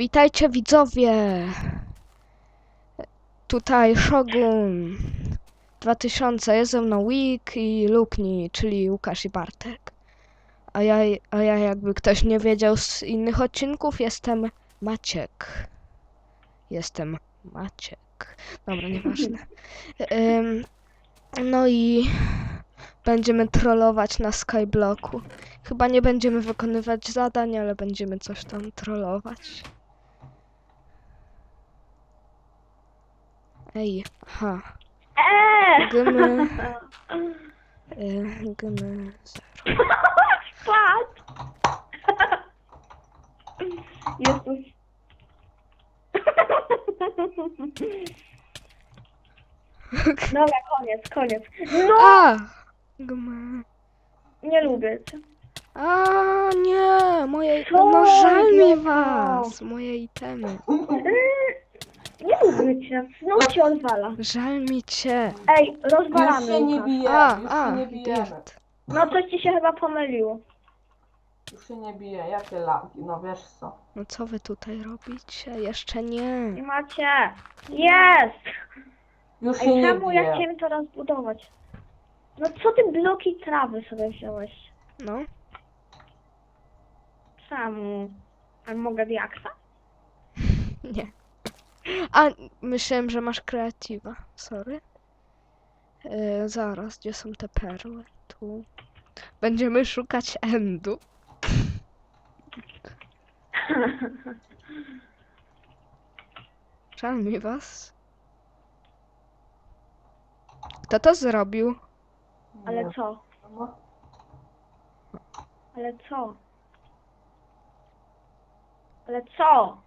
Witajcie widzowie! Tutaj Shogun 2000, jest ze mną Week i Lukni, czyli Łukasz i Bartek. A ja, a ja jakby ktoś nie wiedział z innych odcinków, jestem Maciek. Jestem Maciek. Dobra, nieważne. No i będziemy trollować na Skyblocku. Chyba nie będziemy wykonywać zadań, ale będziemy coś tam trollować. Ej, aha. Eee! Gmy. y, Gmy. zero. Jezus. Dobra, koniec, koniec. No! A! Gmy. Nie lubię cię. A nie, moje. Co No żal mi was, moje itemy. Nie lubię cię. Znów cię odwala. Żal mi cię. Ej, Już rozwalamy się nie Łukasz. bijemy, A, już a, się nie bijemy. dirt. No coś ci się chyba pomyliło. Już się nie bije, jakie lagi, no wiesz co. No co wy tutaj robicie? Jeszcze nie. Nie macie. Jest! Już się Ej, nie czemu ja bije. chciałem to rozbudować? No co ty bloki trawy sobie wziąłeś? No. Czemu? A mogę diaksa? Nie. A, myślałem, że masz kreatywa. Sorry. E, zaraz, gdzie są te perły? Tu. Będziemy szukać endu. Żal mi was. Kto to zrobił? Ale co? Ale co? Ale co?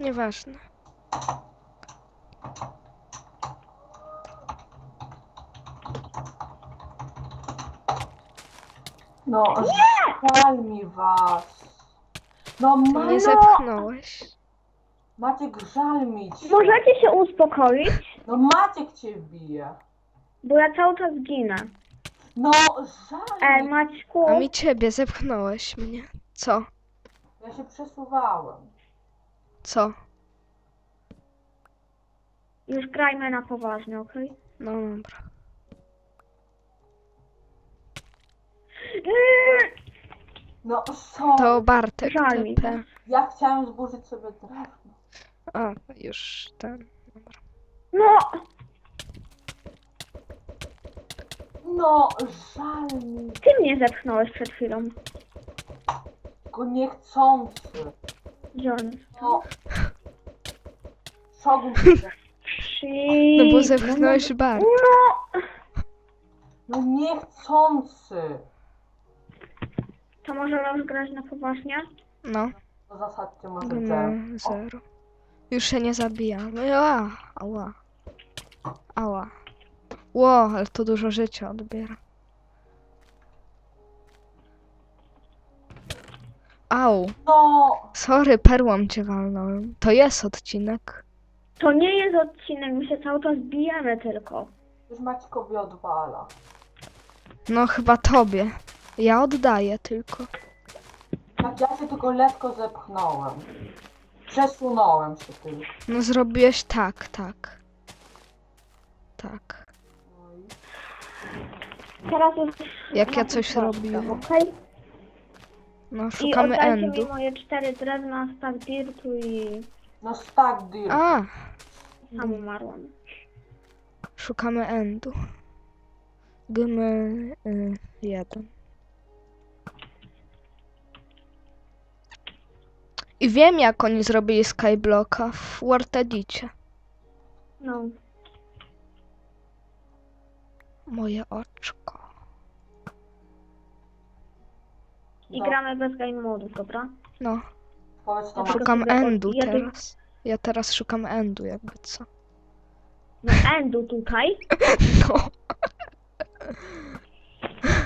Nieważne. No, żal mi was. No, Ty ma... mnie zepchnąłeś. Maciek, żal mi cię. Możecie się uspokoić? No Maciek cię bije. Bo ja cały czas ginę. No, żal Ej, mi. Maćku, A mi ciebie zepchnąłeś mnie. Co? Ja się przesuwałem. Co? już grajmy na poważnie, okej? No dobra. No, co? To Bartek Żal mi TP. Ja chciałem zburzyć sobie drewno. A, już ten. No! No, żal mi. Ty mnie zepchnąłeś przed chwilą. Tylko niechcący. John. No. Szogun. No bo Shit. zepchnąłeś Bart. No! No niechcący. To możemy już grać na poważnie? No. To zasadcie może Gmy dżem. O, zero. Już się nie zabijamy. Ała, ała. Ała. Ło, ale to dużo życia odbiera. Au. No, Sorry, perłą cię walnąłem. To jest odcinek. To nie jest odcinek, my się cały czas bijemy tylko. już Maćkowi odwala. No chyba tobie. Ja oddaję tylko. Tak, ja się tylko lekko zepchnąłem. Przesunąłem się tylko. No zrobiłeś tak, tak. Tak. Teraz już... Jak ja coś robiłem. Okej? No I szukamy oddajcie endu. mi moje cztery drewna, stack dirtu i No stack deal. A, sam umarłam. szukamy endu. Gmy y, jeden. I wiem jak oni zrobili Skyblocka w World Edicie. No. Moje oczko. I No. gramy bez game modów, dobra? No, Powiedz to szukam sobie endu od- ja tu- teraz. Ja teraz szukam endu, jakby co. No endu tutaj. No,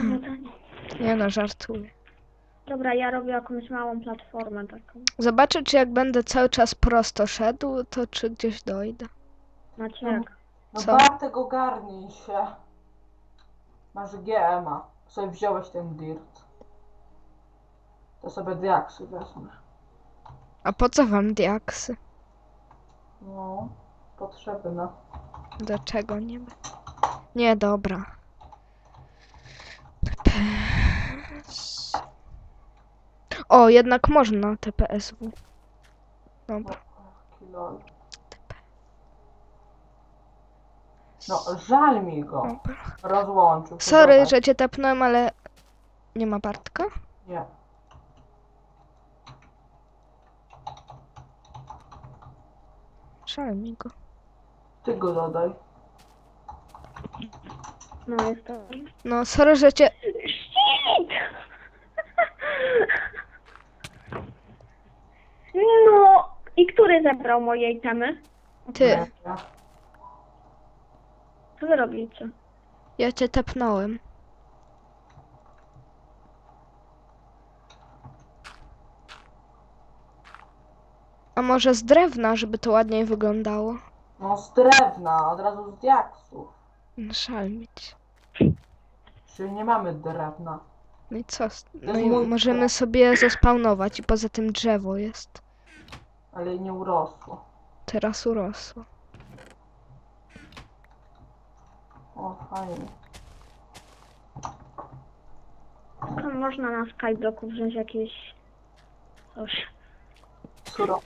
No to... nie no, żartuję. Dobra, ja robię jakąś małą platformę taką. Zobaczę, czy jak będę cały czas prosto szedł, to czy gdzieś dojdę. Maciek. No Co? Bartek ogarnij się. Masz GMA. Sobie wziąłeś ten dirt. To sobie diaksy wezmę. A po co wam diaksy? No, potrzebne. Dlaczego nie? Nie, dobra. TPS. O, jednak można TPSW. Dobra. No, żal mi go. dobra. Rozłączył. Sorry, że cię tepnąłem, ale nie ma Bartka? Nie. Żal mi go. Ty go dodaj. No jest to. No, sorry, że cię... Shit! No, i który zebrał moje itemy? Ty. Co wy robicie? ja cię tepnąłem. A może z drewna, żeby to ładniej wyglądało? No z drewna, od razu z diaksów. Żal mi cię. Czyli nie mamy drewna. No i co? z- No i mój możemy sobie zespawnować i poza tym drzewo jest. Ale nie urosło. Teraz urosło. O, fajnie. Można na Skyblocku wziąć jakieś... Coś. Suro.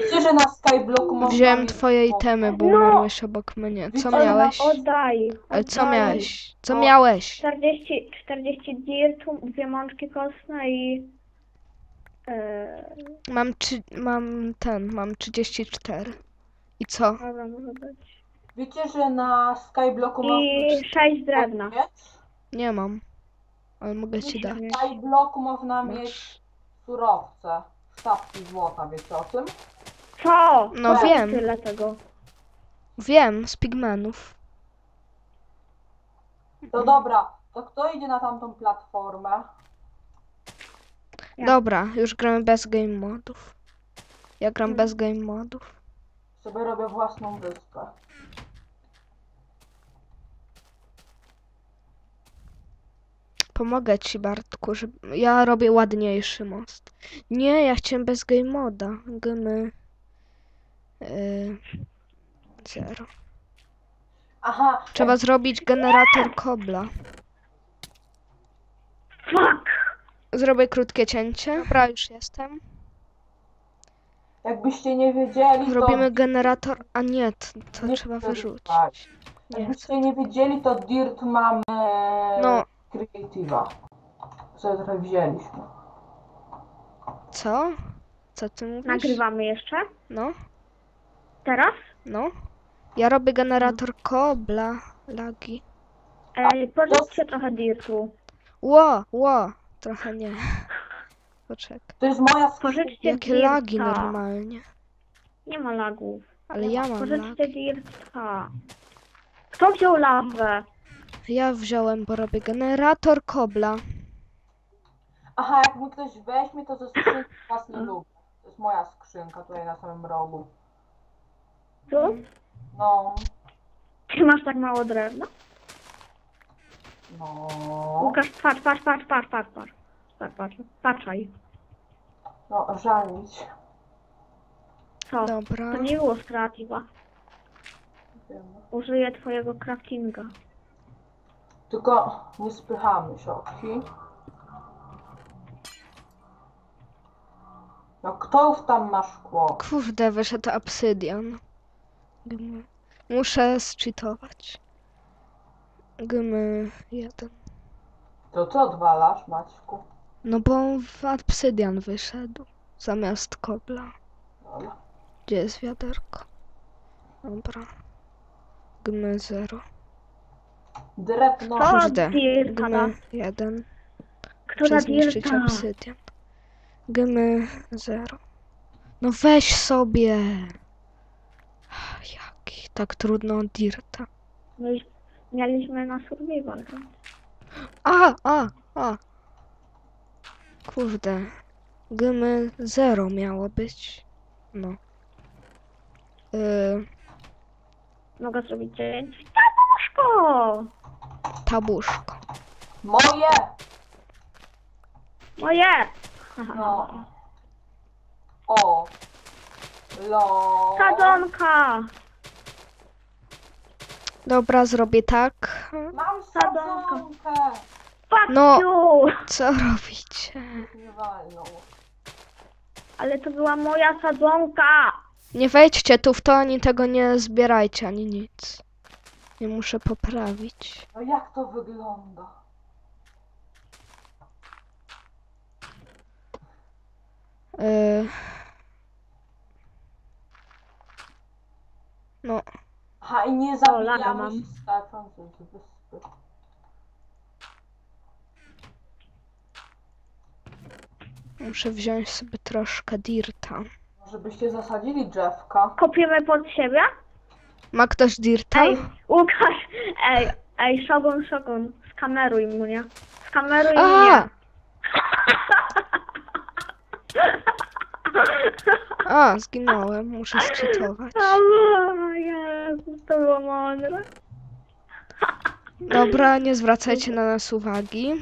Widzicie, że na Skyblocku można Wziąłem mieć twoje itemy, bo No. umarłeś obok mnie. Co Widzę, miałeś? Oddaj. Ale co oddaj. miałeś? Co No. miałeś? 40, 40 dirtu, dwie mączki kostne i... Yy, Mam, trzy, mam ten, mam 34. I co? dobra, może. Wiecie, że na Skyblocku I można 6 drewna. Nie mam. Ale mogę ci dać. mieć. W Skyblocku można mieć surowce. Sztabki złota, wiecie o tym? Co? No Co wiem. Tyle tego. Wiem, z pigmenów. To dobra, to kto idzie na tamtą platformę? Ja. Dobra, już gramy bez game modów. Ja gram Hmm. bez game modów. Sobie robię własną wyspę. Pomogę ci, Bartku, żeby... Ja robię ładniejszy most. Nie, ja chciałem bez game moda. Gmy... Yy... Zero. Aha, Trzeba zrobić generator kobla. Fuck! Zrobię krótkie cięcie. Dobra, już jestem. jakbyście nie wiedzieli, Zrobimy to... generator... A nie, to, Nie trzeba wyrzucić. Nie, Jakbyście nie wiedzieli, to Dirt mamy No. Creative'a. Co trochę wzięliśmy. co? Co ty mówisz? Nagrywamy jeszcze? No, Teraz? no. Ja robię generator kobla. Lagi. Ej, pożyczcie trochę dirtu. Ło, ło. Trochę nie. Poczekaj. To jest moja skrzynka. Pożyczcie Jakie dirta. lagi normalnie. Nie ma lagów. Ale ja mam lag. Pożyczcie dirta. Kto wziął lawę? Ja wziąłem, bo robię generator kobla. Aha, jak mi ktoś weźmie, to ze skrzynki was nie lubię. To jest moja skrzynka tutaj na samym rogu. Tu? No, Ty masz tak mało drewna? no, Łukasz, patrz, patrz, patrz, patrz, patrz, patrz. Patrz, patrz, patrzaj. no, żalić. Co? Dobra. To nie było. Wiem. Użyję twojego craftinga. Tylko nie spychamy się, okej? No kto tam ma szkło? Kurde, wyszedł obsydian. Gmy. Muszę zcheatować. Gmy jeden. To co odwalasz, Maćku? No bo w obsydian wyszedł. Zamiast kobla. Dobra. Gdzie jest wiaderko? Dobra. Gmy zero. Drewno. Co? Kurde. Gmy, Pierdala. jeden. Która Muszę obsydian. Gmy, zero. No weź sobie! Jaki tak trudno dirta. No i Mieliśmy na survival. Tak? A, a, a! Kurde. Gmy, zero miało być. No. Yy, Mogę zrobić 9 łóżko! Tabuszko. Moje! Moje! No. O. Lo. Sadzonka! Dobra, zrobię tak. Mam sadzonkę! Fuck No. you! Co robicie? Nie. Ale to była moja sadzonka! Nie wejdźcie tu w to, ani tego nie zbierajcie, ani nic. Nie muszę poprawić. No jak to wygląda? Yy... No, Aha, i nie laga zabijamy mam. się wyspy. muszę wziąć sobie troszkę dirta. Może byście zasadzili drzewka? Kopiemy pod siebie? Ma ktoś dirta? Ej, Łukasz! Ej, ej, Shogun, Shogun, skameruj mnie. Skameruj A! mnie. A, zginąłem, muszę zczytować. O Jezus, to było mądre. Dobra, nie zwracajcie na nas uwagi.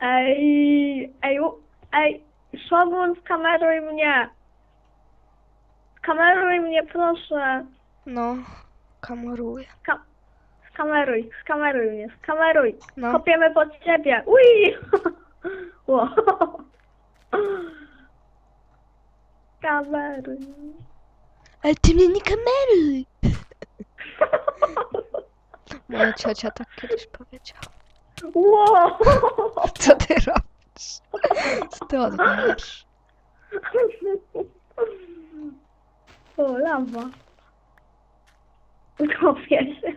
Ej, ej, u- ej, Shogun, skameruj mnie. Skameruj mnie, proszę. No, kameruję. Ska skameruj, skameruj mnie, skameruj. No, Kopiemy pod ciebie. Ui! Ło. Kameruj. ale ty mnie nie kameruj! Moja ciocia tak kiedyś powiedziała. Ło. Co ty robisz? Co ty odwalasz? O, lawa. Utopię się.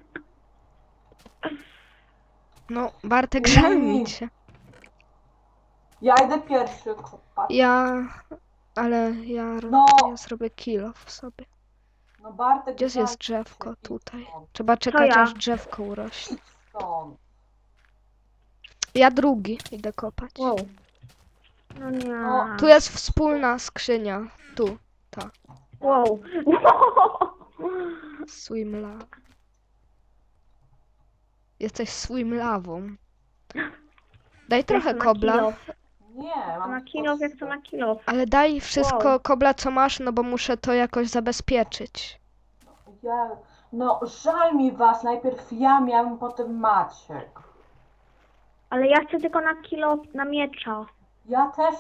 No, Bartek, żal cię. Ja idę pierwszy kopać. Ja... Ale ja, No. ja zrobię kilo w sobie. No Bartek Gdzie jest drzewko? się Tutaj. Trzeba czekać, ja. aż drzewko urośnie. stąd. Ja drugi idę kopać. Wow. No nie. No, Tu jest wspólna skrzynia. Tu. Wow. Swimla. Jesteś swimlawą. Daj trochę na kobla, kilof. Nie, mam Na kilof, jak to na kilof. ale daj wszystko Wow. kobla co masz, no bo muszę to jakoś zabezpieczyć. Ja... No żal mi was, najpierw ja miałem, potem Maciek. Ale ja chcę tylko na kilo, na miecza. Ja też